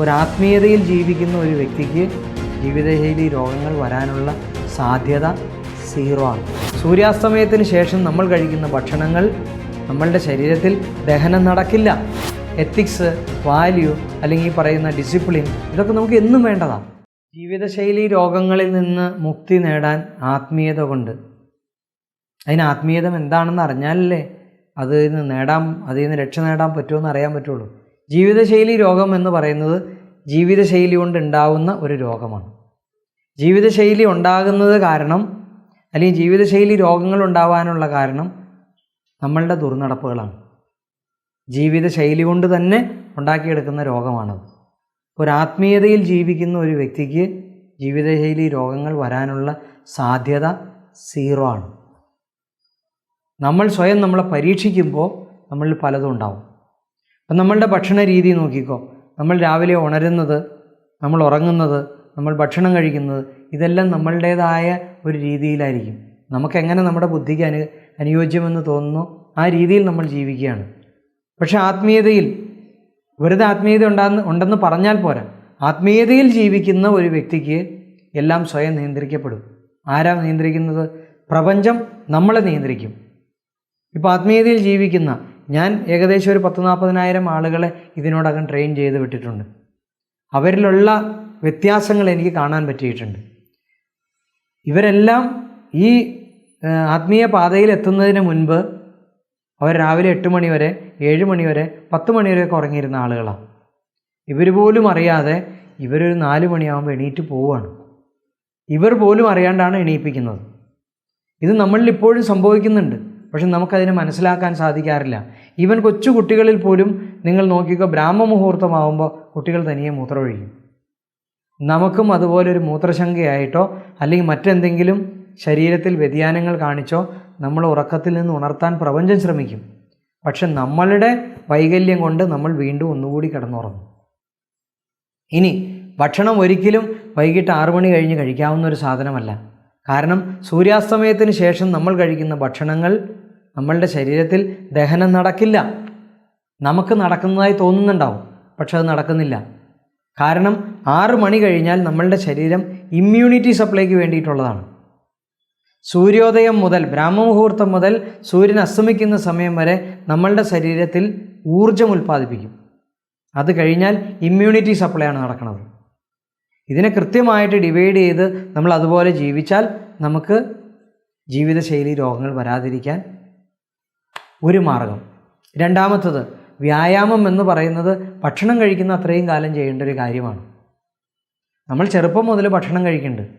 ഒരു ആത്മീയതയിൽ ജീവിക്കുന്ന ഒരു വ്യക്തിക്ക് ജീവിതശൈലി രോഗങ്ങൾ വരാനുള്ള സാധ്യത സീറോ ആണ്. സൂര്യാസ്തമയത്തിന് ശേഷം നമ്മൾ കഴിക്കുന്ന ഭക്ഷണങ്ങൾ നമ്മളുടെ ശരീരത്തിൽ ദഹനം നടക്കില്ല. എത്തിക്സ് വാല്യൂ അല്ലെങ്കിൽ ഈ പറയുന്ന ഡിസിപ്ലിൻ ഇതൊക്കെ നമുക്ക് എന്നും വേണ്ടതാണ് ജീവിതശൈലി രോഗങ്ങളിൽ നിന്ന് മുക്തി നേടാൻ ആത്മീയത കൊണ്ട്. അതിന് ആത്മീയതം എന്താണെന്ന് അറിഞ്ഞാലല്ലേ അതിൽ നിന്ന് നേടാൻ അതിൽ നിന്ന് രക്ഷ നേടാൻ പറ്റുമെന്ന് അറിയാൻ പറ്റുള്ളൂ. ജീവിതശൈലി രോഗം എന്ന് പറയുന്നത് ജീവിതശൈലി കൊണ്ട് ഉണ്ടാകുന്ന ഒരു രോഗമാണ്. ജീവിതശൈലി ഉണ്ടാകുന്നത് കാരണം അല്ലെങ്കിൽ ജീവിതശൈലി രോഗങ്ങൾ ഉണ്ടാവാനുള്ള കാരണം നമ്മളുടെ ദുർനടപ്പുകളാണ്. ജീവിതശൈലി കൊണ്ട് തന്നെ ഉണ്ടാക്കിയെടുക്കുന്ന രോഗമാണത്. ഒരു ആത്മീയതയിൽ ജീവിക്കുന്ന ഒരു വ്യക്തിക്ക് ജീവിതശൈലി രോഗങ്ങൾ വരാനുള്ള സാധ്യത സീറോ ആണ്. നമ്മൾ സ്വയം നമ്മളെ പരീക്ഷിക്കുമ്പോൾ നമ്മളിൽ പലതും ഉണ്ടാവും. അപ്പം നമ്മളുടെ ഭക്ഷണ രീതി നോക്കിക്കോ. നമ്മൾ രാവിലെ ഉണരുന്നത് നമ്മൾ ഉറങ്ങുന്നത് നമ്മൾ ഭക്ഷണം കഴിക്കുന്നത് ഇതെല്ലാം നമ്മളുടേതായ ഒരു രീതിയിലായിരിക്കും. നമുക്കെങ്ങനെ നമ്മുടെ ബുദ്ധിക്ക് അനു അനുയോജ്യമെന്ന് തോന്നുന്നു ആ രീതിയിൽ നമ്മൾ ജീവിക്കുകയാണ്. പക്ഷെ ആത്മീയതയിൽ വെറുതെ ആത്മീയത ഉണ്ടാകുന്ന ഉണ്ടെന്ന് പറഞ്ഞാൽ പോരാ. ആത്മീയതയിൽ ജീവിക്കുന്ന ഒരു വ്യക്തിക്ക് എല്ലാം സ്വയം നിയന്ത്രിക്കപ്പെടും. ആരാ നിയന്ത്രിക്കുന്നത്? പ്രപഞ്ചം നമ്മളെ നിയന്ത്രിക്കും. ഇപ്പോൾ ആത്മീയതയിൽ ജീവിക്കുന്ന ഞാൻ ഏകദേശം ഒരു പത്ത് നാൽപ്പതിനായിരം ആളുകളെ ഇതിനോടകം ട്രെയിൻ ചെയ്ത് വിട്ടിട്ടുണ്ട്. അവരിലുള്ള വ്യത്യാസങ്ങൾ എനിക്ക് കാണാൻ പറ്റിയിട്ടുണ്ട്. ഇവരെല്ലാം ഈ ആത്മീയ പാതയിൽ എത്തുന്നതിന് മുൻപ് അവർ രാവിലെ എട്ട് മണി വരെ ഏഴ് മണി വരെ പത്ത് മണി വരെയൊക്കെ ഉറങ്ങിയിരുന്ന ആളുകളാണ് ഇവർ പോലും അറിയാതെ ഇവരൊരു നാല് മണിയാകുമ്പോൾ എണീറ്റ് പോവുകയാണ് ഇവർ പോലും അറിയാണ്ടാണ് എണീപ്പിക്കുന്നത്. ഇത് നമ്മളിൽ ഇപ്പോഴും സംഭവിക്കുന്നുണ്ട്. പക്ഷെ നമുക്കതിനെ മനസ്സിലാക്കാൻ സാധിക്കാറില്ല. ഈവൻ കൊച്ചു കുട്ടികളിൽ പോലും നിങ്ങൾ നോക്കിക്കോ ബ്രാഹ്മ മുഹൂർത്തമാകുമ്പോൾ കുട്ടികൾ തനിയെ മൂത്രമൊഴിക്കും. നമുക്കും അതുപോലെ ഒരു മൂത്രശങ്കയായിട്ടോ അല്ലെങ്കിൽ മറ്റെന്തെങ്കിലും ശരീരത്തിൽ വ്യതിയാനങ്ങൾ കാണിച്ചോ നമ്മൾ ഉറക്കത്തിൽ നിന്ന് ഉണർത്താൻ പ്രപഞ്ചം ശ്രമിക്കും. പക്ഷെ നമ്മളുടെ വൈകല്യം കൊണ്ട് നമ്മൾ വീണ്ടും ഒന്നുകൂടി കിടന്നുറങ്ങും. ഇനി ഭക്ഷണം ഒരിക്കലും വൈകിട്ട് ആറു മണി കഴിഞ്ഞ് കഴിക്കാവുന്ന ഒരു സാധനമല്ല. കാരണം സൂര്യാസ്തമയത്തിന് ശേഷം നമ്മൾ കഴിക്കുന്ന ഭക്ഷണങ്ങൾ നമ്മളുടെ ശരീരത്തിൽ ദഹനം നടക്കില്ല. നമുക്ക് നടക്കുന്നതായി തോന്നുന്നുണ്ടാവും പക്ഷെ അത് നടക്കുന്നില്ല. കാരണം ആറ് മണി കഴിഞ്ഞാൽ നമ്മളുടെ ശരീരം ഇമ്മ്യൂണിറ്റി സപ്ലൈക്ക് വേണ്ടിയിട്ടുള്ളതാണ്. സൂര്യോദയം മുതൽ ബ്രാഹ്മമുഹൂർത്തം മുതൽ സൂര്യൻ അസ്തമിക്കുന്ന സമയം വരെ നമ്മളുടെ ശരീരത്തിൽ ഊർജം ഉൽപ്പാദിപ്പിക്കും. അത് കഴിഞ്ഞാൽ ഇമ്മ്യൂണിറ്റി സപ്ലൈ ആണ് നടക്കുന്നത്. ഇതിനെ കൃത്യമായിട്ട് ഡിവൈഡ് ചെയ്ത് നമ്മൾ അതുപോലെ ജീവിച്ചാൽ നമുക്ക് ജീവിതശൈലി രോഗങ്ങൾ വരാതിരിക്കാൻ ഒരു മാർഗം. രണ്ടാമത്തത് വ്യായാമം എന്ന് പറയുന്നത് ഭക്ഷണം കഴിക്കുന്ന അത്രയും കാലം ചെയ്യേണ്ട ഒരു കാര്യമാണ്. നമ്മൾ ചെറുപ്പം മുതൽ ഭക്ഷണം കഴിക്കുന്നുണ്ട്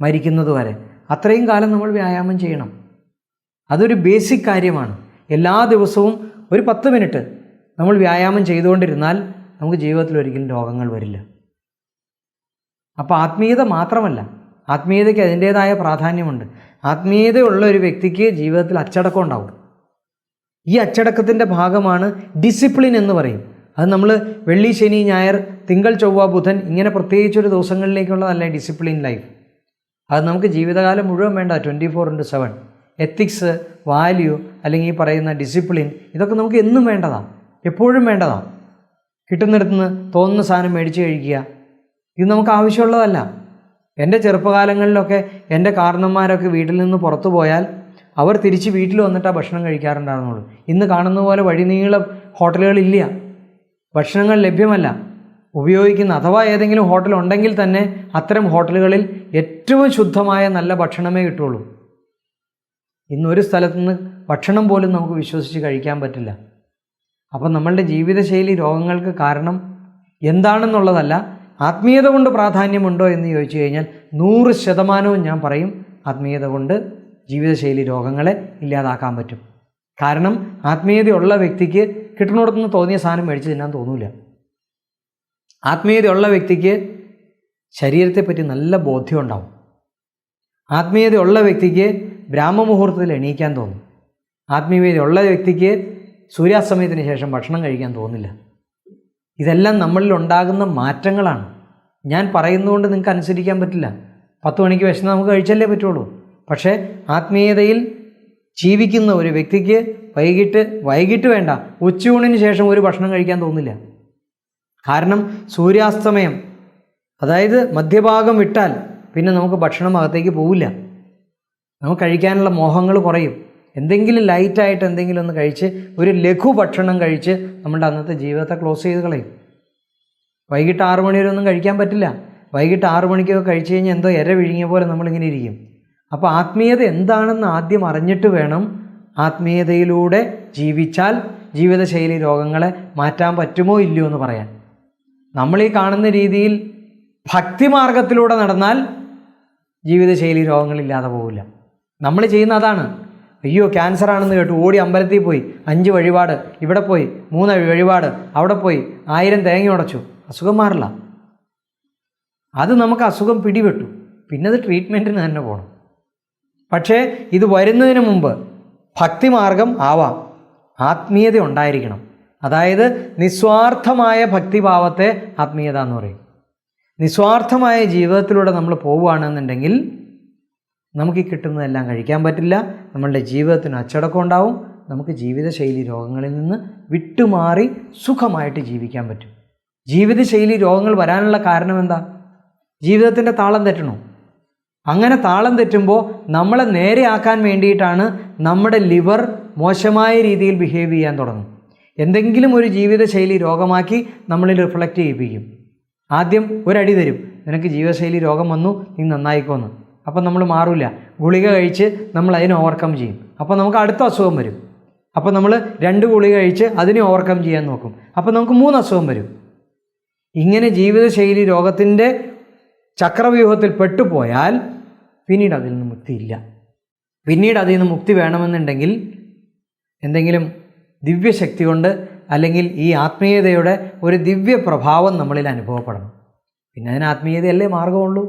മരിക്കുന്നത് വരെ. അത്രയും കാലം നമ്മൾ വ്യായാമം ചെയ്യണം. അതൊരു ബേസിക് കാര്യമാണ്. എല്ലാ ദിവസവും ഒരു പത്ത് മിനിറ്റ് നമ്മൾ വ്യായാമം ചെയ്തുകൊണ്ടിരുന്നാൽ നമുക്ക് ജീവിതത്തിൽ ഒരിക്കലും രോഗങ്ങൾ വരില്ല. അപ്പോൾ ആത്മീയത മാത്രമല്ല ആത്മീയതയ്ക്ക് അതിന്റേതായ പ്രാധാന്യമുണ്ട്. ആത്മീയതയുള്ള ഒരു വ്യക്തിക്ക് ജീവിതത്തിൽ അച്ചടക്കം ഉണ്ടാവും. ഈ അച്ചടക്കത്തിന്റെ ഭാഗമാണ് ഡിസിപ്ലിൻ എന്ന് പറയും. അത് നമ്മൾ വെള്ളി ശനി ഞായർ തിങ്കൾ ചൊവ്വ ബുധൻ ഇങ്ങനെ പ്രത്യേകിച്ചൊരു ദിവസങ്ങളിലേക്കുള്ളതല്ല ഡിസിപ്ലിൻ ലൈഫ് അത് നമുക്ക് ജീവിതകാലം മുഴുവൻ വേണ്ട twenty four into seven ethics value അല്ലെങ്കിൽ ഈ പറയുന്ന ഡിസിപ്ലിൻ ഇതൊക്കെ നമുക്ക് എന്നും വേണ്ടതാണ് എപ്പോഴും വേണ്ടതാണ് കിട്ടുന്നിടത്ത് നിന്ന് തോന്നുന്ന സാധനം മേടിച്ച് കഴിക്കുക. ഇത് നമുക്ക് ആവശ്യമുള്ളതല്ല. എന്റെ ചെറുപ്പകാലങ്ങളിലൊക്കെ എന്റെ കാരണന്മാരൊക്കെ വീട്ടിൽ നിന്ന് പുറത്തു പോയാൽ അവർ തിരിച്ച് വീട്ടിൽ വന്നിട്ടാണ് ഭക്ഷണം കഴിക്കാറുണ്ടായിരുന്നുള്ളൂ. ഇന്ന് കാണുന്ന പോലെ വഴിനീളം ഹോട്ടലുകളില്ല. ഭക്ഷണങ്ങൾ ലഭ്യമല്ല. ഉപയോഗിക്കുന്ന അഥവാ ഏതെങ്കിലും ഹോട്ടൽ ഉണ്ടെങ്കിൽ തന്നെ അത്തരം ഹോട്ടലുകളിൽ ഏറ്റവും ശുദ്ധമായ നല്ല ഭക്ഷണമേ കിട്ടുള്ളൂ. ഇന്നൊരു സ്ഥലത്തുനിന്ന് ഭക്ഷണം പോലും നമുക്ക് വിശ്വസിച്ച് കഴിക്കാൻ പറ്റില്ല. അപ്പം നമ്മളുടെ ജീവിതശൈലി രോഗങ്ങൾക്ക് കാരണം എന്താണെന്നുള്ളതല്ല ആത്മീയത കൊണ്ട് പ്രാധാന്യമുണ്ടോ എന്ന് ചോദിച്ചു കഴിഞ്ഞാൽ നൂറ് ശതമാനവും ഞാൻ പറയും ആത്മീയത കൊണ്ട് ജീവിതശൈലി രോഗങ്ങളെ ഇല്ലാതാക്കാൻ പറ്റും. കാരണം ആത്മീയതയുള്ള വ്യക്തിക്ക് കിട്ടുന്നിടത്തുനിന്ന് തോന്നിയ സാധനം മേടിച്ച് തിന്നാൻ തോന്നൂല. ആത്മീയതയുള്ള വ്യക്തിക്ക് ശരീരത്തെപ്പറ്റി നല്ല ബോധ്യം ഉണ്ടാവും. ആത്മീയതയുള്ള വ്യക്തിക്ക് ബ്രാഹ്മമുഹൂർത്തത്തിൽ എണീക്കാൻ തോന്നും. ആത്മീയതയുള്ള വ്യക്തിക്ക് സൂര്യാസ്തമയത്തിന് ശേഷം ഭക്ഷണം കഴിക്കാൻ തോന്നില്ല. ഇതെല്ലാം നമ്മളിൽ ഉണ്ടാകുന്ന മാറ്റങ്ങളാണ്. ഞാൻ പറയുന്നതുകൊണ്ട് നിങ്ങൾക്ക് അനുസരിക്കാൻ പറ്റില്ല. പത്ത് മണിക്ക് വിശന്ന് നമുക്ക് കഴിച്ചല്ലേ പറ്റുള്ളൂ. പക്ഷേ ആത്മീയതയിൽ ജീവിക്കുന്ന ഒരു വ്യക്തിക്ക് വൈകിട്ട് വൈകിട്ട് വേണ്ട ഉച്ചയൂണിന് ശേഷം ഒരു ഭക്ഷണം കഴിക്കാൻ തോന്നില്ല. കാരണം സൂര്യാസ്തമയം അതായത് മധ്യഭാഗം വിട്ടാൽ പിന്നെ നമുക്ക് ഭക്ഷണം അകത്തേക്ക് പോവില്ല. നമുക്ക് കഴിക്കാനുള്ള മോഹങ്ങൾ കുറയും. എന്തെങ്കിലും ലൈറ്റായിട്ട് എന്തെങ്കിലും ഒന്ന് കഴിച്ച് ഒരു ലഘു ഭക്ഷണം കഴിച്ച് നമ്മുടെ അന്നത്തെ ജീവിതത്തെ ക്ലോസ് ചെയ്ത് കളയും. വൈകിട്ട് ആറു മണി വരെ ഒന്നും കഴിക്കാൻ പറ്റില്ല. വൈകിട്ട് ആറു മണിക്കൊക്കെ കഴിച്ചു കഴിഞ്ഞാൽ എന്തോ എര വിഴുങ്ങിയ പോലെ നമ്മളിങ്ങനെ ഇരിക്കും. അപ്പോൾ ആത്മീയത എന്താണെന്ന് ആദ്യം അറിഞ്ഞിട്ട് വേണം ആത്മീയതയിലൂടെ ജീവിച്ചാൽ ജീവിതശൈലി രോഗങ്ങളെ മാറ്റാൻ പറ്റുമോ ഇല്ലയോ എന്ന് പറയാൻ. നമ്മൾ ഈ കാണുന്ന രീതിയിൽ ഭക്തിമാർഗത്തിലൂടെ നടന്നാൽ ജീവിതശൈലി രോഗങ്ങളില്ലാതെ പോവില്ല. നമ്മൾ ചെയ്യുന്ന അതാണ്. അയ്യോ ക്യാൻസർ ആണെന്ന് കേട്ടു ഓടി അമ്പലത്തിൽ പോയി അഞ്ച് വഴിപാട് ഇവിടെ പോയി മൂന്ന് വഴിപാട് അവിടെ പോയി ആയിരം തേങ്ങ ഉടച്ചു അസുഖം മാറില്ല. അത് നമുക്ക് അസുഖം പിടിപെട്ടു. പിന്നെ അത് ട്രീറ്റ്മെന്റിന് തന്നെ പോകണം പക്ഷേ ഇത് വരുന്നതിന് മുമ്പ് ഭക്തിമാർഗം ആവാം. ആത്മീയത ഉണ്ടായിരിക്കണം. അതായത് നിസ്വാർത്ഥമായ ഭക്തിഭാവത്തെ ആത്മീയത എന്ന് പറയും. നിസ്വാർത്ഥമായ ജീവിതത്തിലൂടെ നമ്മൾ പോവുകയാണെന്നുണ്ടെങ്കിൽ നമുക്ക് കിട്ടുന്നതെല്ലാം കഴിക്കാൻ പറ്റില്ല. നമ്മളുടെ ജീവിതത്തിന് അച്ചടക്കം ഉണ്ടാവും. നമുക്ക് ജീവിതശൈലി രോഗങ്ങളിൽ നിന്ന് വിട്ടുമാറി സുഖമായിട്ട് ജീവിക്കാൻ പറ്റും. ജീവിതശൈലി രോഗങ്ങൾ വരാനുള്ള കാരണം എന്താ? ജീവിതത്തിന്റെ താളം തെറ്റണോ? അങ്ങനെ താളം തെറ്റുമ്പോൾ നമ്മളെ നേരെയാക്കാൻ വേണ്ടിയിട്ടാണ് നമ്മുടെ ലിവർ മോശമായ രീതിയിൽ ബിഹേവ് ചെയ്യാൻ തുടങ്ങും. എന്തെങ്കിലും ഒരു ജീവിതശൈലി രോഗമാക്കി നമ്മളിൽ റിഫ്ലക്റ്റ് ചെയ്യിപ്പിക്കും. ആദ്യം ഒരടി തരും. നിനക്ക് ജീവിതശൈലി രോഗം വന്നു നീ നന്നായിക്കോന്ന്. അപ്പം നമ്മൾ മാറില്ല ഗുളിക കഴിച്ച് നമ്മൾ അതിനെ ഓവർകം ചെയ്യും. അപ്പോൾ നമുക്ക് അടുത്ത അസുഖം വരും. അപ്പോൾ നമ്മൾ രണ്ട് ഗുളിക കഴിച്ച് അതിനെ ഓവർകം ചെയ്യാൻ നോക്കും. അപ്പോൾ നമുക്ക് മൂന്ന് അസുഖം വരും. ഇങ്ങനെ ജീവിതശൈലി രോഗത്തിന്റെ ചക്രവ്യൂഹത്തിൽ പെട്ടുപോയാൽ പിന്നീട് അതിൽ നിന്ന് മുക്തിയില്ല പിന്നീട് അതിൽ നിന്ന് മുക്തി വേണമെന്നുണ്ടെങ്കിൽ എന്തെങ്കിലും ദിവ്യശക്തി കൊണ്ട് അല്ലെങ്കിൽ ഈ ആത്മീയതയുടെ ഒരു ദിവ്യ പ്രഭാവം നമ്മളിൽ അനുഭവപ്പെടണം. പിന്നെ അതിന് ആത്മീയതയല്ലേ മാർഗമുള്ളൂ